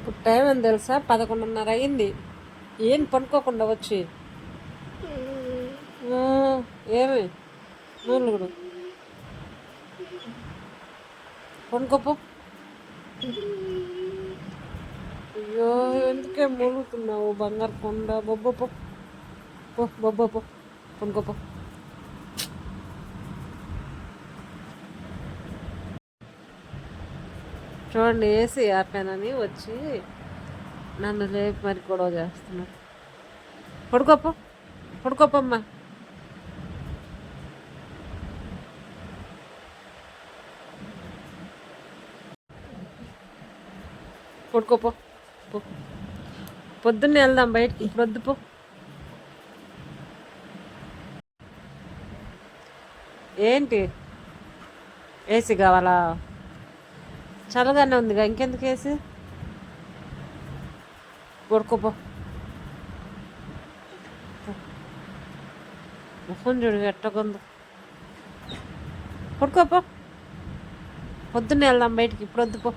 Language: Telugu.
ఇప్పుడు టైం అని తెలుసా? పదకొండున్నర అయింది. ఏం పనుకోకుండా వచ్చి? ఏమి నూనె కూడా. పనుకోపో. అయ్యో ఎందుకే మూలుగుతున్నావు? బంగారు కొండ. బొబ్బ పో. పో బొబ్బ పనుకోపో. చూడండి ఏసీ ఆపానని వచ్చి నన్ను లేపి మరి గొడవ చేస్తున్నాడు. పడుకోప పడుకోపమ్మా. పడుకోపో పో. పొద్దున్నే వెళ్దాం బయటికి ఇప్పుడు వద్దు పో. ఏంటి? ఏసీ కావాలా? చల్లగానే ఉందిగా. ఇంకెందుకు వేసి? కొడుకోపో ముఖం చూడు ఎట్టకుంది పడుకోపో పొద్దున్నే వెళ్దాం బయటికి. ఇప్పుడు వద్దు పో.